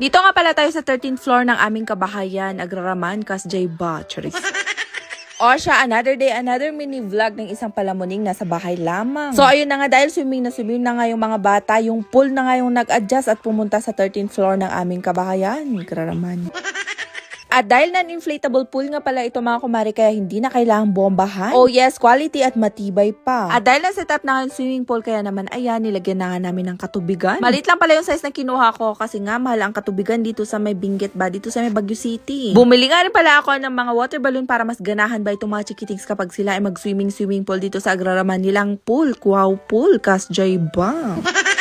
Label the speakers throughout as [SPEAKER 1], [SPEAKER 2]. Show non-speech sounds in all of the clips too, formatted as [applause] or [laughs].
[SPEAKER 1] Dito nga pala tayo sa 13th floor ng aming kabahayan, Agraraman, Kasjay ba, Charis. O siya, another day, another mini vlog ng isang palamuning nasa bahay lamang. So ayun na nga, dahil swimming na swimming na nga yung mga bata, yung pool na nga yung nag-adjust at pumunta sa 13th floor ng aming kabahayan, Agraraman. At dahil non-inflatable pool nga pala ito mga kumari, kaya hindi na kailangang bombahan. Oh yes, quality at matibay pa. At dahil na setup na yung swimming pool, kaya naman ayan, nilagyan na nga namin ng katubigan. Malit lang pala yung size na kinuha ko kasi nga mahal ang katubigan dito sa may Benguet ba, dito sa may Baguio City. Bumili nga rin pala ako ng mga water balloon para mas ganahan ba itong mga chikitings kapag sila ay mag-swimming swimming pool dito sa Agraraman nilang pool. Wow pool, kasjay ba? [laughs]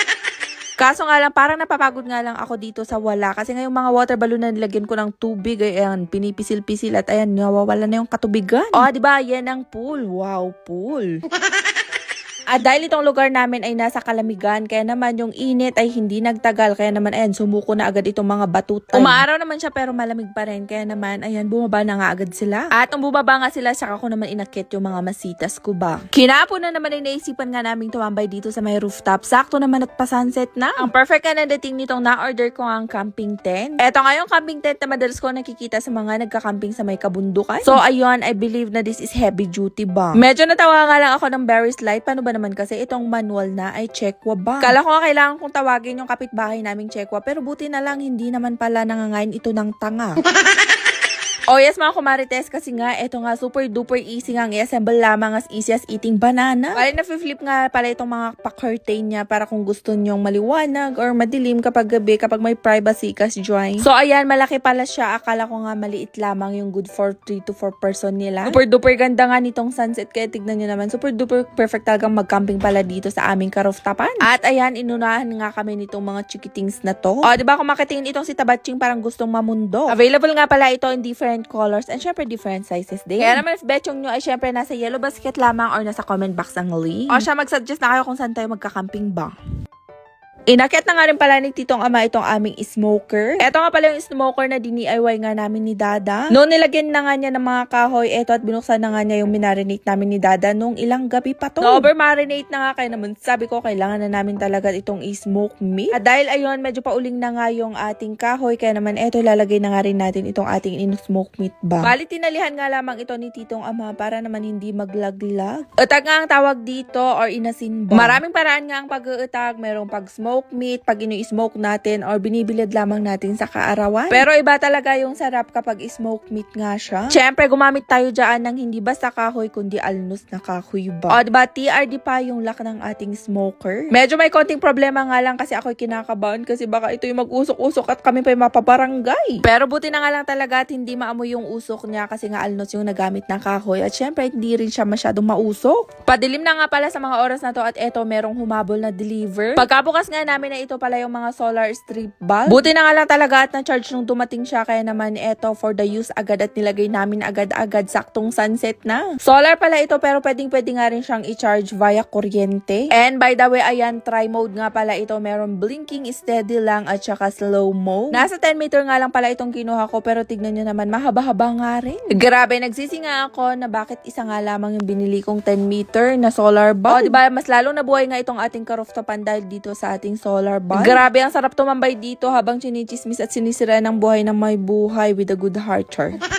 [SPEAKER 1] Kaso nga lang, parang napapagod nga lang ako dito sa wala. Kasi ngayong mga water balloon na nilagyan ko ng tubig, ay, ayan, pinipisil-pisil at ayan, nawawala na yung katubigan. Oh, di ba? Yan ang pool. Wow, pool. [laughs] At dahil itong lugar namin ay nasa kalamigan, kaya naman yung init ay hindi nagtagal. Kaya naman, ayan, sumuko na agad itong mga batutan. Umaaraw naman siya pero malamig pa rin. Kaya naman, ayan, bumaba na nga agad sila. At nung bumaba nga sila, saka ko naman inakit yung mga masitas ko ba. Kinapo na naman ay naisipan nga naming tumambay dito sa may rooftop. Sakto naman at pa-sunset na. Ang perfect ka na dating nitong na-order ko ang camping tent. Eto nga yung camping tent na madalas ko nakikita sa mga nagka-camping sa may kabundukan. So, ayun, I believe na this is heavy duty ba. Medyo natawa nga lang ako ng very slight. Paano ba naman kasi itong manual na ay checkwa ba? Kala ko nga kailangan kong tawagin yung kapitbahay naming checkwa. Pero buti na lang, hindi naman pala nangangain ito ng tanga. [laughs] Oh yes mga kumarites kasi nga eto nga super duper easy nga i-assemble lamang as easy as eating banana. Bali na flip nga pala itong mga pa-curtain niya para kung gusto nyong maliwanag or madilim kapag gabi kapag may privacy kasi join. So ayan malaki pala siya. Akala ko nga maliit lamang yung good for 3 to 4 person nila. Super duper ganda nga nitong sunset kaya tignan nyo naman. Super duper perfect talagang mag-camping pala dito sa aming karooftopan. At ayan inunahan nga kami nitong mga chikitings na to. O di ba kung makitingin itong si Tabaching parang gustong mamundo. Available nga pala ito in different colors and syempre different sizes din. Kaya naman if betchong nyo ay syempre nasa yellow basket lamang or nasa comment box ang link. O siya mag-suggest na kayo kung saan tayo magka-camping ba. Inakyat na nga rin pala ni Titong Ama itong aming smoker. Ito nga pala yung smoker na DIY nga namin ni Dada. Noong nilagyan na nga niya ng mga kahoy, eto at binuksan na nga niya yung minarinate namin ni Dada nung ilang gabi pa to. Na-over marinate na nga kaya naman sabi ko kailangan na namin talaga itong i-smoke meat. At dahil ayun, medyo pauling na nga yung ating kahoy, kaya naman eto lalagay na nga rin natin itong ating in-smoke meat ba. Bali tinalihan nga lamang ito ni Titong Ama para naman hindi maglaglag. Utag nga ang tawag dito or inasin ba. Maraming paraan nga ang pag-uutag. Merong pag-smoke meat, pag inu-smoke natin or binibilad lamang natin sa kaarawan. Pero iba talaga yung sarap kapag smoke meat nga siya. Siyempre, gumamit tayo dyan ng hindi basta kahoy, kundi alnos na kahoy ba. O, diba, TRD pa yung lock ng ating smoker. Medyo may konting problema nga lang kasi ako'y kinakabahan kasi baka ito yung mag-usok-usok at kami pa yung mapabarangay. Pero buti na nga lang talaga at hindi maamoy yung usok niya kasi nga alnos yung nagamit ng kahoy at syempre hindi rin siya masyadong mausok. Padilim na nga pala sa mga oras na to at eto merong humabol na deliver. Pagkabukas nga namin na ito pala yung mga solar strip bulb. Buti na nga lang talaga at na-charge nung dumating siya kaya naman eto for the use agad at nilagay namin agad-agad saktong sunset na. Solar pala ito pero pwedeng pwede nga rin siyang i-charge via kuryente. And by the way, ayan, try mode nga pala ito. Meron blinking, steady lang at saka slow mo. Nasa 10 meter nga lang pala itong kinuha ko pero tignan nyo naman, mahaba-haba nga rin. Grabe, nagsisi nga ako na bakit isa nga lamang yung binili kong 10 meter na solar bulb. O, diba, mas lalong nabuhay nga itong ating karooftopan dahil dito sa ating solar bulb. Grabe, ang sarap tumambay dito habang chinichismis at sinisira ng buhay ng may buhay with a good heart, char. [laughs]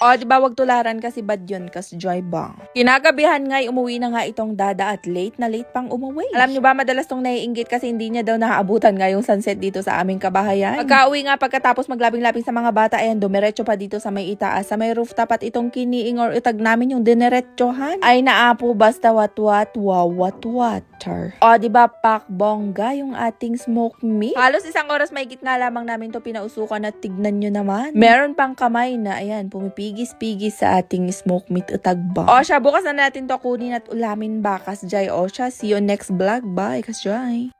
[SPEAKER 1] O, di ba wag tularan kasi bad yun kas Joy Bang. Kinagabihan nga, umuwi na nga itong dada at late na late pang umuwi. Alam niyo ba, madalas tong naiinggit kasi hindi niya daw naaabutan nga yung sunset dito sa aming kabahayan. Pagka-uwi nga pagkatapos maglabing-labing sa mga bata, ayan, dumiretso pa dito sa may itaas, sa may rooftop at itong kiniing or itag namin yung dineretsohan. Ay naapo basta wat-wat, wawat-wat. Char. O, di ba pak bongga yung ating smoke meat? Halos isang oras may nga lamang namin to pinausukan at tignan nyo naman. Meron pang kamay na, ayan, pumipigis-pigis sa ating smoke meat utagba. O siya, bukas na natin to kunin at ulamin bakas, Jai. O siya, see you next vlog. Bye, kas Jai.